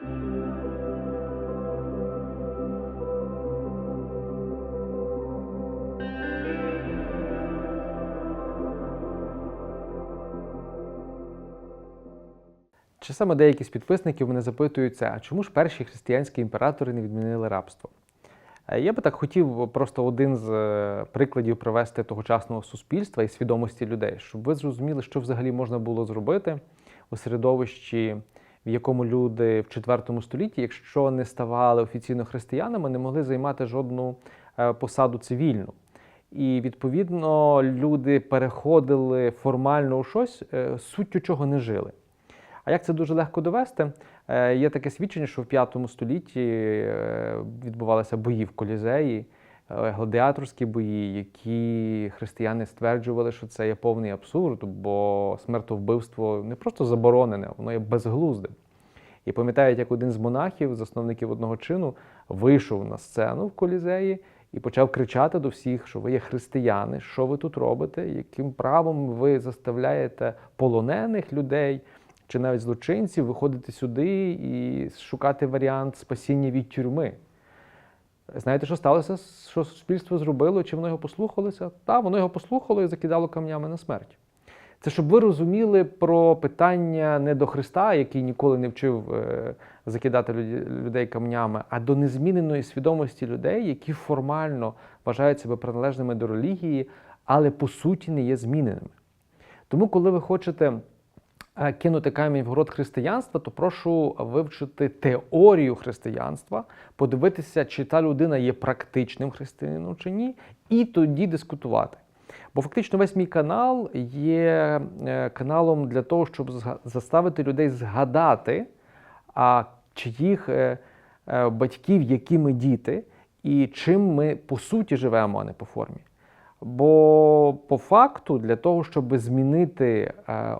Чи саме деякі з підписників мене запитуються, а чому ж перші християнські імператори не відмінили рабство? Е, Я би так хотів просто один з е, прикладів привести тогочасного суспільства і свідомості людей, щоб ви зрозуміли, що взагалі можна було зробити у середовищі, в якому люди в IV столітті, якщо не ставали офіційно християнами, не могли займати жодну е, посаду цивільну. І відповідно люди переходили формально у щось, е, суттю чого не жили. А як це дуже легко довести? Е, Є таке свідчення, що в V столітті відбувалися бої в колізеї, гладіаторські бої, які християни стверджували, що це є повний абсурд, бо смертовбивство не просто заборонене, воно є безглуздим. І пам'ятають, як один з монахів, засновників одного чину, вийшов на сцену в колізеї і почав кричати до всіх, що ви є християни, що ви тут робите, яким правом ви заставляєте полонених людей чи навіть злочинців виходити сюди і шукати варіант спасіння від тюрми. Знаєте, що сталося? Що суспільство зробило? Чи воно його послухалося? Та, воно його послухало і закидало камнями на смерть. Це щоб ви розуміли про питання не до Христа, який ніколи не вчив е, закидати людей камнями, а до незміненої свідомості людей, які формально вважають себе приналежними до релігії, але по суті не є зміненими. Тому, коли ви хочете е, кинути камінь в город християнства, то прошу вивчити теорію християнства, подивитися, чи та людина є практичним християнином чи ні, і тоді дискутувати. Бо фактично весь мій канал є е, каналом для того, щоб заставити людей згадати, а чиїх е, е, батьків, які ми діти, і чим ми по суті живемо, а не по формі. Бо по факту, для того, щоб змінити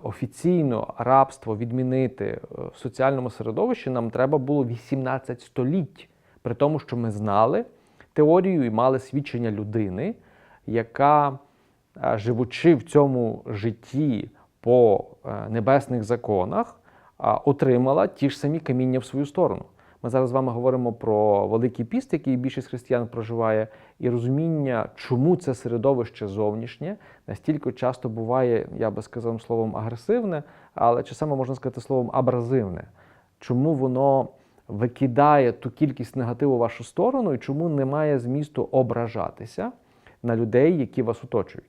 офіційно рабство, відмінити в соціальному середовищі, нам треба було 18 століть. При тому, що ми знали теорію і мали свідчення людини, яка, живучи в цьому житті по е, небесних законах, отримала ті ж самі каміння в свою сторону. Ми зараз з вами говоримо про Великий піст, який більшість християн проживає, і розуміння, чому це середовище зовнішнє настільки часто буває, я би сказав словом агресивне, але часами можна сказати словом абразивне. Чому воно викидає ту кількість негативу в вашу сторону, і чому немає змісту ображатися на людей, які вас оточують.